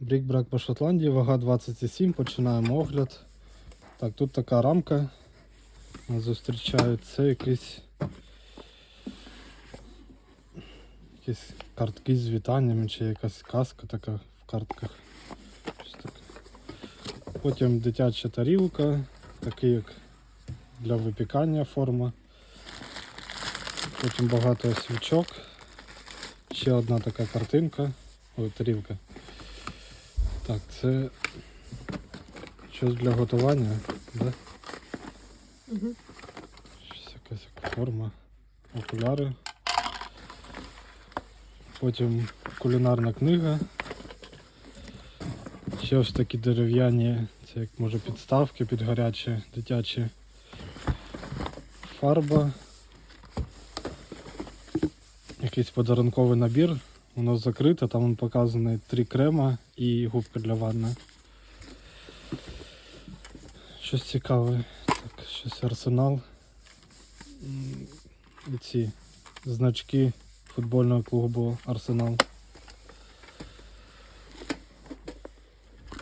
Брікбрак по Шотландії, вага 27, починаємо огляд. Так, тут така рамка. Нас зустрічають. Це якісь, якісь картки з вітаннями чи якась казка така в картках. Потім дитяча тарілка, такий як для випікання форма. Потім багато свічок. Ще одна така картинка. Ой, тарілка. Так, це щось для готування, да? Угу. Щось якась форма. Окуляри. Потім кулінарна книга. Ще ось такі дерев'яні, це як може підставки під гарячі, дитячі. Фарба. Якийсь подарунковий набір. Воно закрите, там он показані три крема і губка для ванни. Щось цікаве. Так, щось арсенал. І ці значки футбольного клубу Арсенал.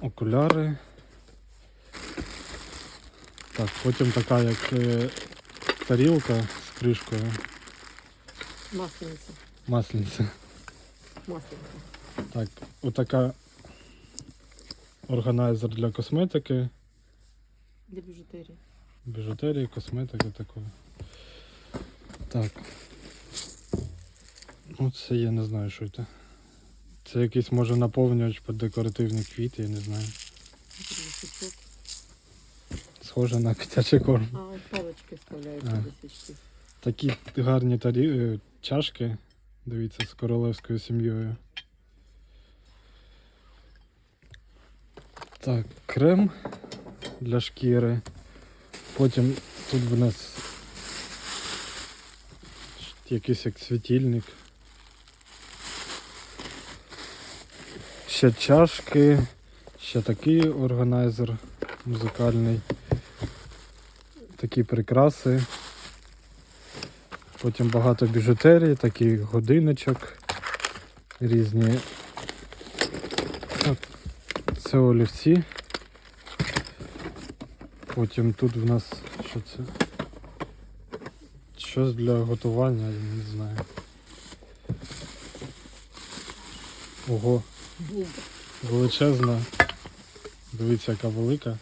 Окуляри. Так, потім така як е, тарілка з кришкою. Маслениця. Маслениця. Маслениця. Так, отака органайзер для косметики, Для біжутерії. біжутерії, косметики такої. Так. Ну це я не знаю, що це. Це якийсь може наповнювач під декоративні квіти, я не знаю. Схоже на котячий корм. А палички вставляються до. Такі гарні тарі... е, чашки. Дивіться, з королевською сім'єю. Так, крем для шкіри. Потім тут в нас якийсь як світильник. Ще чашки, ще такий органайзер музикальний. Такі прикраси. Потім багато біжутерії, таких годиночок різні. Це олівці. Потім тут в нас що це? Щось для готування, я не знаю. Ого, величезна. Дивіться, яка велика.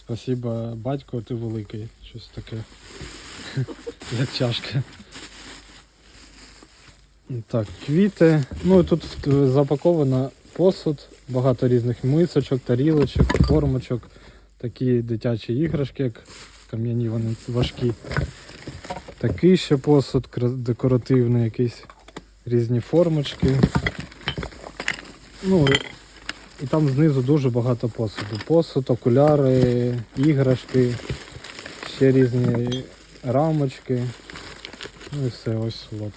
Спасибо, батько, ти великий. Щось таке. Як чашка. Так, квіти. Ну і тут запаковано посуд, багато різних мисочок, тарілочок, формочок, такі дитячі іграшки, як кам'яні вони важкі. Такий ще посуд, декоративний якийсь, різні формочки. Ну, і там знизу дуже багато посуду. Посуд, окуляри, іграшки, ще різні рамочки. Ну і все, ось лот.